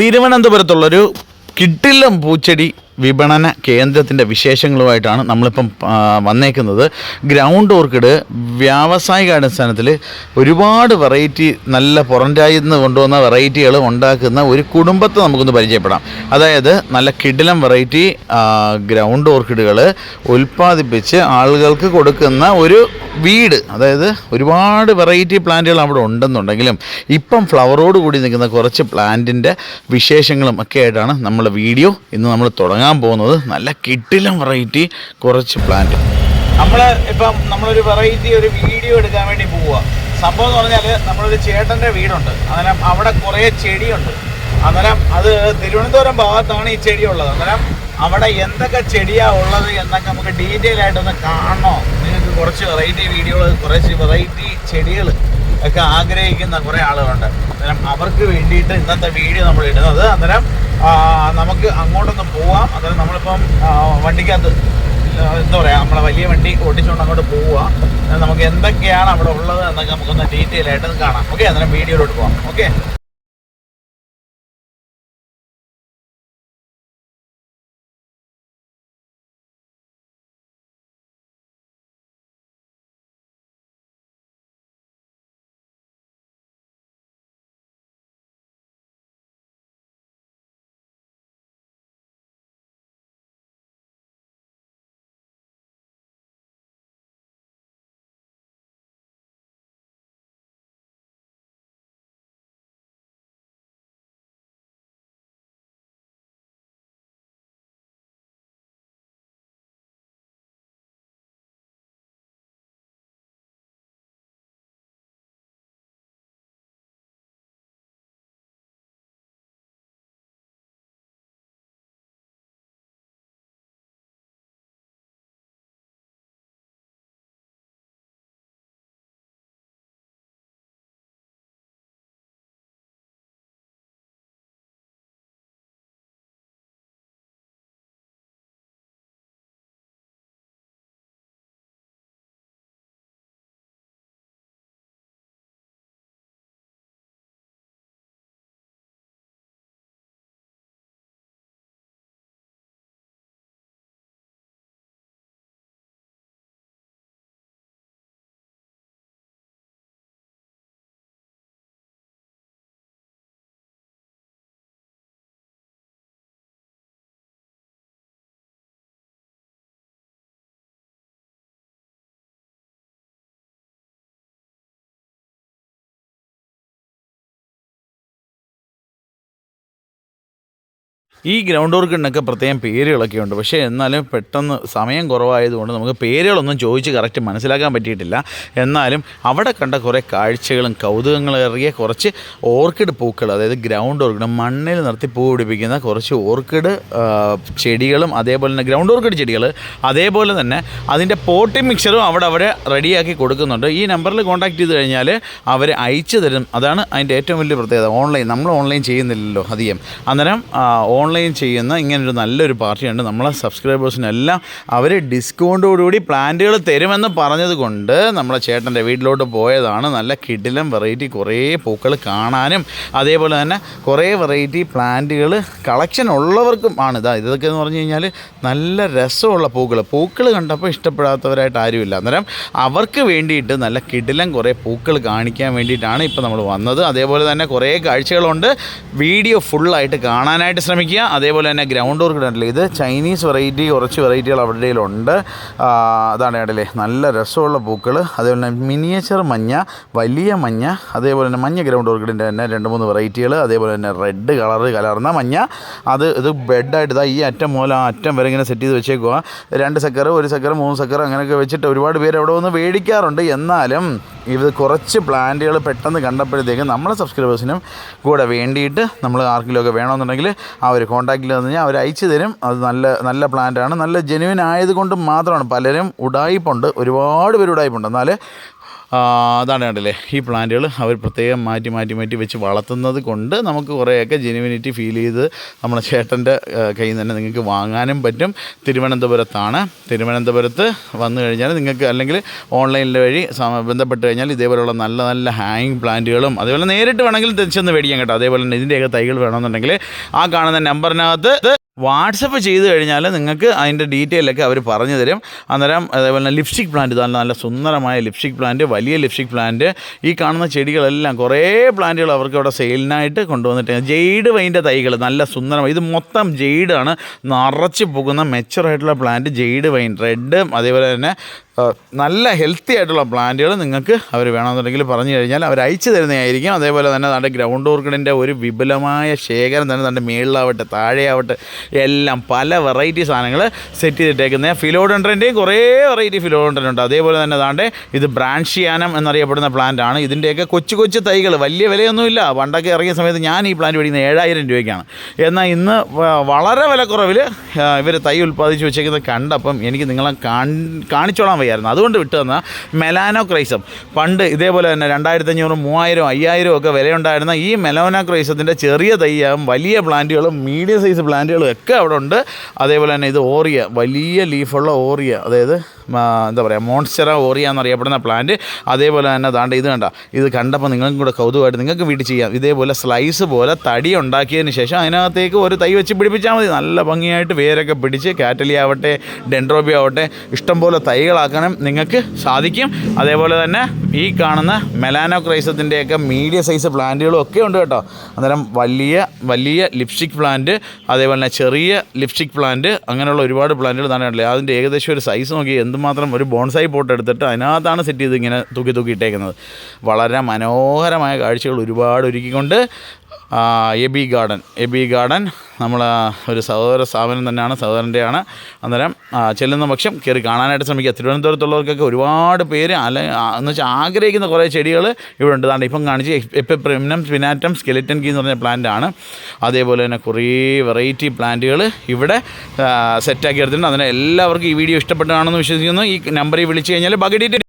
തിരുവനന്തപുരത്തുള്ളൊരു കിട്ടില്ലം പൂച്ചെടി വിപണന കേന്ദ്രത്തിന്റെ വിശേഷങ്ങളുമായിട്ടാണ് നമ്മളിപ്പം വന്നേക്കുന്നത്. ഗ്രൗണ്ട് ഓർക്കിഡ് വ്യാവസായിക അടിസ്ഥാനത്തിൽ ഒരുപാട് വെറൈറ്റി നല്ല പുറംരാജ്യത്ത് നിന്ന് കൊണ്ടുവന്ന വെറൈറ്റികൾ ഉണ്ടാക്കുന്ന ഒരു കുടുംബത്തെ നമുക്കൊന്ന് പരിചയപ്പെടാം. അതായത് നല്ല കിടിലം വെറൈറ്റി ഗ്രൗണ്ട് ഓർക്കിഡുകൾ ഉൽപ്പാദിപ്പിച്ച് ആളുകൾക്ക് കൊടുക്കുന്ന ഒരു വീട്. അതായത് ഒരുപാട് വെറൈറ്റി പ്ലാന്റുകൾ അവിടെ ഉണ്ടെന്നുണ്ടെങ്കിലും ഇപ്പം ഫ്ലവറോട് കൂടി നിൽക്കുന്ന കുറച്ച് പ്ലാന്റിന്റെ വിശേഷങ്ങളും ഒക്കെ ആയിട്ടാണ് നമ്മൾ വീഡിയോ ഇന്ന് നമ്മൾ തുടങ്ങാൻ പോകുന്നത് നല്ല കിട്ടിലും വെറൈറ്റി കുറച്ച് പ്ലാന്റ് നമ്മൾ ഇപ്പം നമ്മളൊരു വെറൈറ്റി ഒരു വീഡിയോ എടുക്കാൻ വേണ്ടി പോവുക സംഭവം എന്ന് പറഞ്ഞാൽ നമ്മളൊരു ചേട്ടന്റെ വീടുണ്ട്. അന്നേരം അവിടെ കുറേ ചെടിയുണ്ട്. അന്നേരം അത് തിരുവനന്തപുരം ഭാഗത്താണ് ഈ ചെടി ഉള്ളത് അന്നേരം അവിടെ എന്തൊക്കെ ചെടിയാ ഉള്ളത് എന്നൊക്കെ നമുക്ക് ഡീറ്റെയിൽ ആയിട്ടൊന്ന് കാണണോ? നിങ്ങൾക്ക് കുറച്ച് വെറൈറ്റി വീഡിയോകൾ കുറച്ച് വെറൈറ്റി ചെടികൾ ഒക്കെ ആഗ്രഹിക്കുന്ന കുറേ ആളുകളുണ്ട്. അന്നേരം അവർക്ക് വേണ്ടിയിട്ട് ഇന്നത്തെ വീഡിയോ നമ്മൾ ഇടുന്നത്. അന്നേരം നമുക്ക് അങ്ങോട്ടൊന്ന് പോവാം. അതായത് നമ്മളിപ്പം വണ്ടിക്കകത്ത് എന്താ പറയുക നമ്മളെ വലിയ വണ്ടി ഓടിച്ചുകൊണ്ട് അങ്ങോട്ട് പോവുക നമുക്ക് എന്തൊക്കെയാണ് അവിടെ ഉള്ളത് എന്നൊക്കെ നമുക്കൊന്ന് ഡീറ്റെയിൽ ആയിട്ട് കാണാം. ഓക്കെ അന്നേരം വീഡിയോയിലോട്ട് പോവാം. ഓക്കെ ഈ ഗ്രൗണ്ട് വർക്കിനൊക്കെ പ്രത്യേകം പേരുകളൊക്കെ ഉണ്ട്. പക്ഷേ എന്നാലും പെട്ടെന്ന് സമയം കുറവായതുകൊണ്ട് നമുക്ക് പേരുകളൊന്നും ചോദിച്ച് കറക്റ്റ് മനസ്സിലാക്കാൻ പറ്റിയിട്ടില്ല. എന്നാലും അവിടെ കണ്ട കുറേ കാഴ്ചകളും കൗതുകങ്ങളേറിയ കുറച്ച് ഓർക്കിഡ് പൂക്കൾ അതായത് ഗ്രൗണ്ട് ഓർക്കിഡ് മണ്ണിൽ നിർത്തി പൂ പിടിപ്പിക്കുന്ന കുറച്ച് ഓർക്കിഡ് ചെടികളും അതേപോലെ തന്നെ ഗ്രൗണ്ട് ഓർക്കിഡ് ചെടികൾ അതേപോലെ തന്നെ അതിന്റെ പോട്ടിംഗ് മിക്സറും അവിടെ അവിടെ റെഡിയാക്കി കൊടുക്കുന്നുണ്ട്. ഈ നമ്പറിൽ കോൺടാക്ട് ചെയ്ത് കഴിഞ്ഞാൽ അവർ അയച്ചു തരും. അതാണ് അതിന്റെ ഏറ്റവും വലിയ പ്രത്യേകത. ഓൺലൈൻ നമ്മൾ ഓൺലൈൻ ചെയ്യുന്നില്ലല്ലോ അധികം. അന്നേരം ഓൺലൈൻ ചെയ്യുന്ന ഇങ്ങനൊരു നല്ലൊരു പാർട്ടിയുണ്ട്. നമ്മളെ സബ്സ്ക്രൈബേഴ്സിനെല്ലാം അവർ ഡിസ്കൗണ്ടോടുകൂടി പ്ലാന്റുകൾ തരുമെന്ന് പറഞ്ഞത് കൊണ്ട് നമ്മളെ ചേട്ടന്റെ വീട്ടിലോട്ട് പോയതാണ്. നല്ല കിടിലം വെറൈറ്റി കുറേ പൂക്കൾ കാണാനും അതേപോലെ തന്നെ കുറേ വെറൈറ്റി പ്ലാന്റുകൾ കളക്ഷൻ ഉള്ളവർക്കും ആണ്. ഇതാ ഇതൊക്കെ എന്ന് പറഞ്ഞു കഴിഞ്ഞാൽ നല്ല രസമുള്ള പൂക്കൾ. പൂക്കൾ കണ്ടപ്പോൾ ഇഷ്ടപ്പെടാത്തവരായിട്ട് ആരുമില്ല. അന്നേരം അവർക്ക് വേണ്ടിയിട്ട് നല്ല കിടിലം കുറേ പൂക്കൾ കാണിക്കാൻ വേണ്ടിയിട്ടാണ് ഇപ്പോൾ നമ്മൾ വന്നത്. അതേപോലെ തന്നെ കുറേ കാഴ്ചകളുണ്ട്. വീഡിയോ ഫുള്ളായിട്ട് കാണാനായിട്ട് ശ്രമിക്കുക. അതേപോലെ തന്നെ ഗ്രൗണ്ട് ഓർക്ക് ഉണ്ടല്ലോ ഇത് ചൈനീസ് വെറൈറ്റി കുറച്ച് വെറൈറ്റികൾ അവരുടെ ഉണ്ട് അതാണ് ഇടല്ലേ നല്ല രസമുള്ള പൂക്കൾ അതേപോലെ തന്നെ മിനിയേച്ചർ മഞ്ഞ വലിയ മഞ്ഞ അതേപോലെ തന്നെ മഞ്ഞ ഗ്രൗണ്ട് ഓർക്കിഡിന്റെ തന്നെ രണ്ട് മൂന്ന് വെറൈറ്റികൾ അതേപോലെ തന്നെ റെഡ് കളറ് കലർന്ന മഞ്ഞ. അത് ഇത് ബെഡായിട്ട് ഇതാ ഈ അറ്റം മൂലം ആ അറ്റം വരെ ഇങ്ങനെ സെറ്റ് ചെയ്ത് വെച്ചേക്കുക രണ്ട് സക്കർ ഒരു സക്കർ മൂന്ന് സക്കർ അങ്ങനെയൊക്കെ വെച്ചിട്ട് ഒരുപാട് പേര് അവിടെ വന്ന് മേടിക്കാറുണ്ട്. എന്നാലും ഇത് കുറച്ച് പ്ലാന്റുകൾ പെട്ടെന്ന് കണ്ടപ്പോഴത്തേക്കും നമ്മളെ സബ്സ്ക്രൈബേഴ്സിനും കൂടെ വേണ്ടിയിട്ട് നമ്മൾ ആർക്കെങ്കിലുമൊക്കെ വേണമെന്നുണ്ടെങ്കിൽ ആ ഒരു കോൺടാക്റ്റിൽ വന്നു കഴിഞ്ഞാൽ അവർ അയച്ചു തരും. അത് നല്ല നല്ല പ്ലാന്റാണ്. നല്ല ജെനുവിൻ ആയതുകൊണ്ട് മാത്രമാണ് പലരും ഉടായിപ്പുണ്ട്. ഒരുപാട് പേര് ഉടായിപ്പുണ്ട്. എന്നാൽ അതാണ് കണ്ടില്ലേ ഈ പ്ലാന്റുകൾ അവർ പ്രത്യേകം മാറ്റി മാറ്റി മാറ്റി വെച്ച് വളർത്തുന്നത് കൊണ്ട് നമുക്ക് കുറേയൊക്കെ ജെനുവിനിറ്റി ഫീൽ ചെയ്ത് നമ്മുടെ ചേട്ടന്റെ കയ്യിൽ നിന്ന് തന്നെ നിങ്ങൾക്ക് വാങ്ങാനും പറ്റും. തിരുവനന്തപുരത്താണ്. തിരുവനന്തപുരത്ത് വന്നു കഴിഞ്ഞാൽ നിങ്ങൾക്ക് അല്ലെങ്കിൽ ഓൺലൈനിൽ വഴി ബന്ധപ്പെട്ട് കഴിഞ്ഞാൽ ഇതേപോലെയുള്ള നല്ല നല്ല ഹാങ്ങിങ് പ്ലാന്റുകളും അതേപോലെ നേരിട്ട് വേണമെങ്കിൽ ചെന്ന് മേടിക്കാം കേട്ടോ. അതേപോലെ തന്നെ ഇതിന്റെയൊക്കെ തൈകൾ വേണമെന്നുണ്ടെങ്കിൽ ആ കാണുന്ന നമ്പറിനകത്ത് വാട്സപ്പ് ചെയ്ത് കഴിഞ്ഞാൽ നിങ്ങൾക്ക് അതിന്റെ ഡീറ്റെയിലൊക്കെ അവർ പറഞ്ഞു തരും. അന്നേരം അതേപോലെ ലിപ്സ്റ്റിക് പ്ലാന്റ് നല്ല നല്ല സുന്ദരമായ ലിപ്സ്റ്റിക് പ്ലാന്റ് വലിയ ലിപ്സ്റ്റിക് പ്ലാന്റ് ഈ കാണുന്ന ചെടികളെല്ലാം കുറേ പ്ലാന്റുകൾ അവർക്ക് അവിടെ സെയിലിനായിട്ട് കൊണ്ടുവന്നിട്ട് ജെയ്ഡ് വൈന്റെ തൈകൾ നല്ല സുന്ദരമായി ഇത് മൊത്തം ജെയ്ഡാണ് നിറച്ച് പോകുന്ന മെച്ചുറായിട്ടുള്ള പ്ലാന്റ് ജെയ്ഡ് വൈൻ റെഡ് അതേപോലെ തന്നെ നല്ല ഹെൽത്തി ആയിട്ടുള്ള പ്ലാന്റുകൾ നിങ്ങൾക്ക് അവർ വേണമെന്നുണ്ടെങ്കിൽ പറഞ്ഞു കഴിഞ്ഞാൽ അവർ അയച്ചു തരുന്നതായിരിക്കും. അതേപോലെ തന്നെ തന്റെ ഗ്രൗണ്ട് ഓർക്കിഡിന്റെ ഒരു വിപുലമായ ശേഖരം തന്നെ തന്റെ മേളിലാവട്ടെ താഴെയാവട്ടെ എല്ലാം പല വെറൈറ്റി സാധനങ്ങൾ സെറ്റ് ചെയ്തിട്ടേക്കുന്ന ഫിലോഡൻഡ്രന്റെയും കുറേ വെറൈറ്റി ഫിലോഡൻഡ്രൻ ഉണ്ട്. അതേപോലെ തന്നെ താണ്ടെ ഇത് ബ്രാൻഷിയാനം എന്നറിയപ്പെടുന്ന പ്ലാന്റ് ആണ്. ഇതിന്റെയൊക്കെ കൊച്ചു കൊച്ചു തൈകൾ വലിയ വിലയൊന്നുമില്ല. പണ്ടൊക്കെ ഇറങ്ങിയ സമയത്ത് ഞാൻ ഈ പ്ലാന്റ് മേടിക്കുന്നത് ഏഴായിരം രൂപയ്ക്കാണ്. എന്നാൽ ഇന്ന് വളരെ വിലക്കുറവിൽ ഇവർ തൈ ഉൽപ്പാദിച്ച് വെച്ചേക്കുന്നത് കണ്ടപ്പം എനിക്ക് നിങ്ങളെ കാണിച്ചോളാം വയ്യായിരുന്നു അതുകൊണ്ട് വിട്ടു തന്ന മെലാനോ ക്രൈസം പണ്ട് ഇതേപോലെ തന്നെ രണ്ടായിരത്തി അഞ്ഞൂറ് മൂവായിരം അയ്യായിരം ഒക്കെ വിലയുണ്ടായിരുന്ന ഈ മെലോനോ ക്രൈസത്തിന്റെ ചെറിയ തയ്യാവും വലിയ പ്ലാന്റുകളും മീഡിയം സൈസ് പ്ലാന്റുകളും ഒക്കെ അവിടെ ഉണ്ട്. അതേപോലെ തന്നെ ഇത് ഓറിയ വലിയ ലീഫുള്ള ഓറിയ അതായത് എന്താ പറയുക മോൺസ്റ്ററ ഓറിയ എന്നറിയപ്പെടുന്ന പ്ലാന്റ് അതേപോലെ തന്നെ ദാണ്ട് ഇത് കണ്ട ഇത് കണ്ടപ്പോൾ നിങ്ങൾക്കും കൂടെ കൗതുകമായിട്ട് നിങ്ങൾക്ക് വീട്ടിൽ ചെയ്യാം. ഇതേപോലെ സ്ലൈസ് പോലെ തടി ഉണ്ടാക്കിയതിന് ശേഷം അതിനകത്തേക്ക് ഒരു തൈ വെച്ച് പിടിപ്പിച്ചാൽ മതി. നല്ല ഭംഗിയായിട്ട് വേരൊക്കെ പിടിച്ച് കാറ്റലി ആവട്ടെ ഡെൻഡ്രോബി ആവട്ടെ ഇഷ്ടംപോലെ തൈകളാക്കാനും നിങ്ങൾക്ക് സാധിക്കും. അതേപോലെ തന്നെ ഈ കാണുന്ന മെലാനോ ക്രൈസത്തിന്റെയൊക്കെ മീഡിയം സൈസ് പ്ലാന്റുകളും ഒക്കെ ഉണ്ട് കേട്ടോ. അന്നേരം വലിയ വലിയ ലിപ്സ്റ്റിക് പ്ലാന്റ് അതേപോലെ തന്നെ ചെറിയ ലിപ്സ്റ്റിക് പ്ലാന്റ് അങ്ങനെയുള്ള ഒരുപാട് പ്ലാന്റുകൾ തന്നെ അതിന്റെ ഏകദേശം ഒരു സൈസ് നോക്കി എന്തുമാത്രം ഒരു ബോൺസായി പോട്ട് എടുത്തിട്ട് അതിനകത്താണ് സെറ്റ് ചെയ്ത് ഇങ്ങനെ തൂക്കി തൂക്കി ഇട്ടേക്കുന്നത്. വളരെ മനോഹരമായ കാഴ്ചകൾ ഒരുപാട് ഒരുക്കിക്കൊണ്ട് ആ, എബി ഗാർഡൻ എബി ഗാർഡൻ നമ്മൾ ഒരു സഹോദര സ്ഥാപനം തന്നെയാണ് സഹോദരന്റെയാണ് അന്നേരം ചെല്ലുന്ന പക്ഷം കയറി കാണാനായിട്ട് ശ്രമിക്കുക. തിരുവനന്തപുരത്തുള്ളവർക്കൊക്കെ ഒരുപാട് പേര് അല്ലെ എന്ന് വെച്ചാൽ ആഗ്രഹിക്കുന്ന കുറേ ചെടികൾ ഇവിടെ ഉണ്ട് അതാണ് ഇപ്പം കാണിച്ച് എപ്പിപ്രിമിനം സ്പിനാറ്റം സ്കെലിറ്റൻ കീ എന്ന് പറഞ്ഞ പ്ലാന്റ് ആണ്. അതേപോലെ തന്നെ കുറേ വെറൈറ്റി പ്ലാന്റുകൾ ഇവിടെ സെറ്റാക്കി എടുത്തിട്ടുണ്ട്. അതിന് എല്ലാവർക്കും ഈ വീഡിയോ ഇഷ്ടപ്പെട്ടാണെന്ന് വിശ്വസിക്കുന്നു. ഈ നമ്പറിൽ വിളിച്ചു കഴിഞ്ഞാൽ ബാക്കി ഡീറ്റെയിൽ